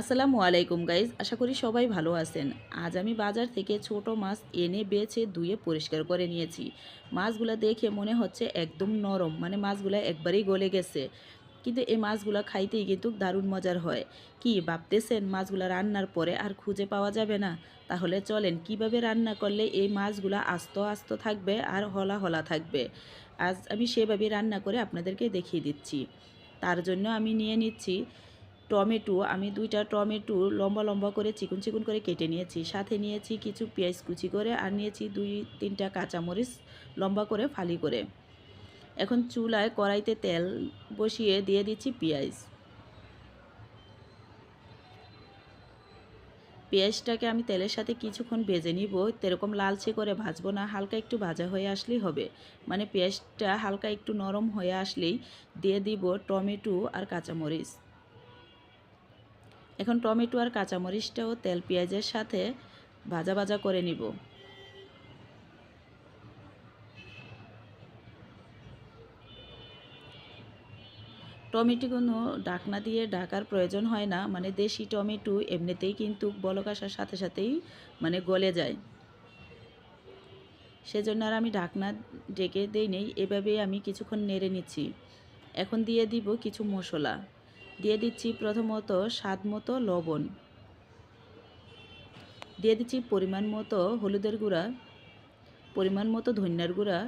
আসসালামু আলাইকুম গাইজ আশা করি সবাই ভালো আছেন। আজ আমি বাজার থেকে ছোট মাছ এনে বেছে ধুয়ে পরিষ্কার করে নিয়েছি। মাছগুলো দেখে মনে হচ্ছে একদম নরম মানে মাছগুলো একবারেই গলে গেছে। কিন্তু এই মাছগুলো খাইতেই কিন্তু দারুণ মজার হয়। কি ভাবতেছেন মাছগুলো রান্নার পরে আর খুঁজে পাওয়া যাবে না? তাহলে চলেন, কীভাবে রান্না করলে এই মাছগুলো আস্ত আস্ত থাকবে আর হলা হলা থাকবে? আজ আমি সেভাবে রান্না করে আপনাদেরকে দেখিয়ে দিচ্ছি। তার জন্য আমি নিয়ে নিচ্ছি টমেটো, আমি দুইটা টমেটো লম্বা লম্বা করে চিকন চিকুন করে কেটে নিয়েছি। সাথে নিয়েছি কিছু পেঁয়াজ কুচি করে আর নিয়েছি দুই তিনটা কাঁচামরিচ লম্বা করে ফালি করে। এখন চুলায় কড়াইতে তেল বসিয়ে দিয়ে দিচ্ছি পেঁয়াজ। পেঁয়াজটাকে আমি তেলের সাথে কিছুক্ষণ ভেজে নিব। এরকম লালচে করে ভাজবো না, হালকা একটু ভাজা হয়ে আসলেই হবে। মানে পেঁয়াজটা হালকা একটু নরম হয়ে আসলেই দিয়ে দিব টমেটো আর কাঁচামরিচ। এখন টমেটো আর কাঁচামরিচটাও তেল পেঁয়াজের সাথে ভাজা ভাজা করে নিব। টমেটো কোনো ডাকনা দিয়ে ঢাকার প্রয়োজন হয় না মানে দেশি টমেটো এমনিতেই কিন্তু বলক আসার সাথে সাথেই মানে গলে যায়। সেজন্য আর আমি ঢাকনা ডেকে দিই নেই এভাবেই আমি কিছুক্ষণ নেড়ে নিচ্ছি। এখন দিয়ে দিব কিছু মশলা। দিয়ে দিচ্ছি প্রথমত স্বাদ মতো লবণ। দিয়ে দিচ্ছি পরিমাণ মতো হলুদের গুঁড়া, পরিমাণ মতো ধনিয়ার গুঁড়া,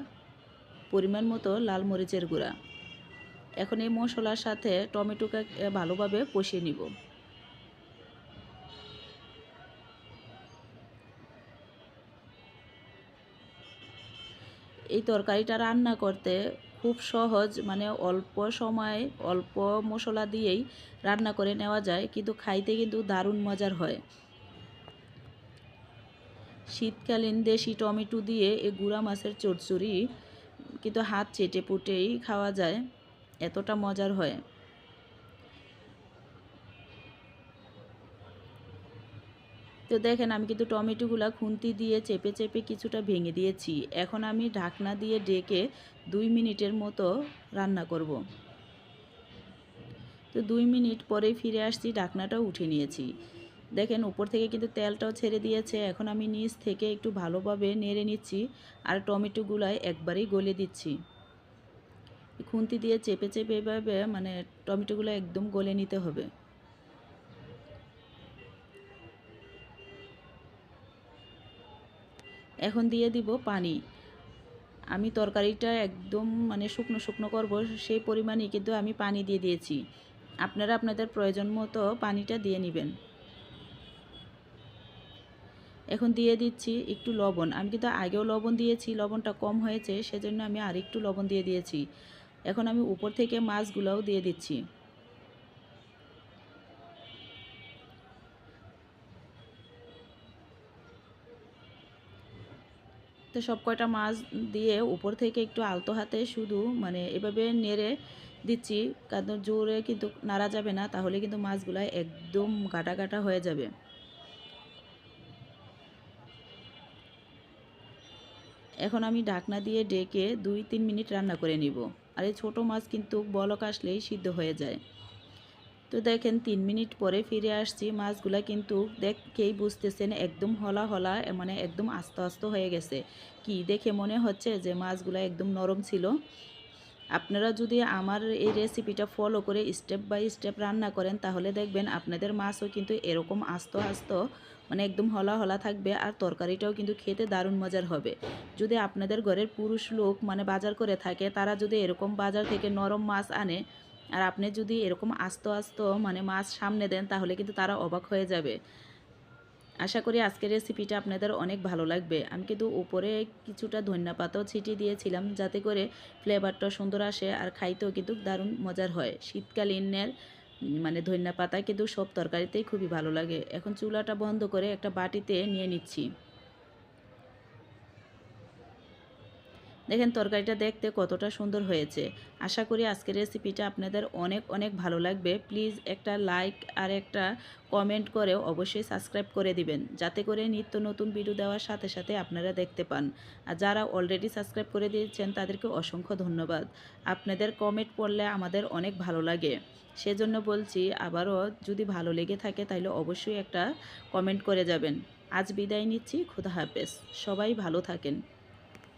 পরিমাণ মতো লাল মরিচের গুঁড়া। এখন এই মশলার সাথে টমেটোকে ভালোভাবে কষিয়ে নিব। এই তরকারিটা রান্না করতে খুব সহজ মানে অল্প সময় অল্প মশলা দিয়েই রান্না করে নেওয়া যায়, কিন্তু খাইতে কিন্তু দারুণ মজার হয়। শীতকালীন দেশি টমেটো দিয়ে এই গুঁড়া মাছের চচ্চড়ি কিন্তু হাত চেটে পুটেই খাওয়া যায়, এতটা মজার হয়। তো দেখেন, আমি কিন্তু টমেটোগুলা খুন্তি দিয়ে চেপে চেপে কিছুটা ভেঙে দিয়েছি। এখন আমি ঢাকনা দিয়ে ডেকে দুই মিনিটের মতো রান্না করব। তো দুই মিনিট পরেই ফিরে আসছি ঢাকনাটাও উঠে নিয়েছি। দেখেন, উপর থেকে কিন্তু তেলটাও ছেড়ে দিয়েছে। এখন আমি নিচ থেকে একটু ভালোভাবে নেড়ে নিচ্ছি আর টমেটোগুলায় একবারেই গলে দিচ্ছি। খুন্তি দিয়ে চেপে চেপে এভাবে মানে টমেটোগুলো একদম গলে নিতে হবে। এখন দিয়ে দিব পানি। আমি তরকারিটা একদম মানে শুকনো শুকনো করব, সেই পরিমাণে কিন্তু আমি পানি দিয়ে দিয়েছি। আপনারা আপনাদের প্রয়োজন মতো পানিটা দিয়ে নেবেন। এখন দিয়ে দিচ্ছি একটু লবণ। আমি কিন্তু আগেও লবণ দিয়েছি, লবণটা কম হয়েছে, সেজন্য আমি আর একটু লবণ দিয়ে দিয়েছি। এখন আমি উপর থেকে মাছগুলোও দিয়ে দিচ্ছি। তো সব কয়টা মাছ দিয়ে উপর থেকে একটু আলতো হাতে শুধু মানে এভাবে নেড়ে দিচ্ছি, কারণ জোরে কিন্তু নাড়া যাবে না, তাহলে কিন্তু মাছগুলো একদম গাটা গাটা হয়ে যাবে। এখন আমি ঢাকনা দিয়ে ডেকে দুই তিন মিনিট রান্না করে নিব। আর এই ছোটো মাছ কিন্তু বলক আসলেই সিদ্ধ হয়ে যায়। তো দেখেন, তিন মিনিট পরে ফিরে আসছি। মাছগুলা কিন্তু দেখেই বুঝতেছেন একদম হলা হলা মানে একদম আস্ত আস্ত হয়ে গেছে। কি দেখে মনে হচ্ছে যে মাছগুলা একদম নরম ছিল? আপনারা যদি আমার এই রেসিপিটা ফলো করে স্টেপ বাই স্টেপ রান্না করেন, তাহলে দেখবেন আপনাদের মাছও কিন্তু এরকম আস্ত আস্ত মানে একদম হলা হলা থাকবে আর তরকারিটাও কিন্তু খেতে দারুণ মজার হবে। যদি আপনাদের ঘরের পুরুষ লোক মানে বাজার করে থাকে, তারা যদি এরকম বাজার থেকে নরম মাছ আনে আর আপনি যদি এরকম আস্ত আস্ত মানে মাছ সামনে দেন, তাহলে কিন্তু তারা অবাক হয়ে যাবে। আশা করি আজকের রেসিপিটা আপনাদের অনেক ভালো লাগবে। আমি কিন্তু উপরে কিছুটা ধনিয়া পাতাও ছিটিয়ে দিয়েছিলাম, যাতে করে ফ্লেভারটা সুন্দর আসে আর খাইতেও কিন্তু দারুণ মজার হয়। শীতকালীনের মানে ধনিয়া পাতা কিন্তু সব তরকারিতেই খুবই ভালো লাগে। এখন চুলাটা বন্ধ করে একটা বাটিতে নিয়ে নিচ্ছি। দেখেন তরকারিটা দেখতে কতটা সুন্দর হয়েছে। আশা করি আজকের রেসিপিটা আপনাদের অনেক অনেক ভালো লাগবে। প্লিজ একটা লাইক আর একটা কমেন্ট করে অবশ্যই সাবস্ক্রাইব করে দিবেন। যাতে করে নিত্য নতুন ভিডিও দেওয়ার সাথে সাথে আপনারা দেখতে পান। আর যারা অলরেডি সাবস্ক্রাইব করে দিয়েছেন, তাদেরকে অসংখ্য ধন্যবাদ। আপনাদের কমেন্ট পড়লে আমাদের অনেক ভালো লাগে। সেজন্য বলছি, আবারও যদি ভালো লেগে থাকে তাহলে অবশ্যই একটা কমেন্ট করে যাবেন। আজ বিদায় নিচ্ছি, খুদা হাফেজ। সবাই ভালো থাকেন।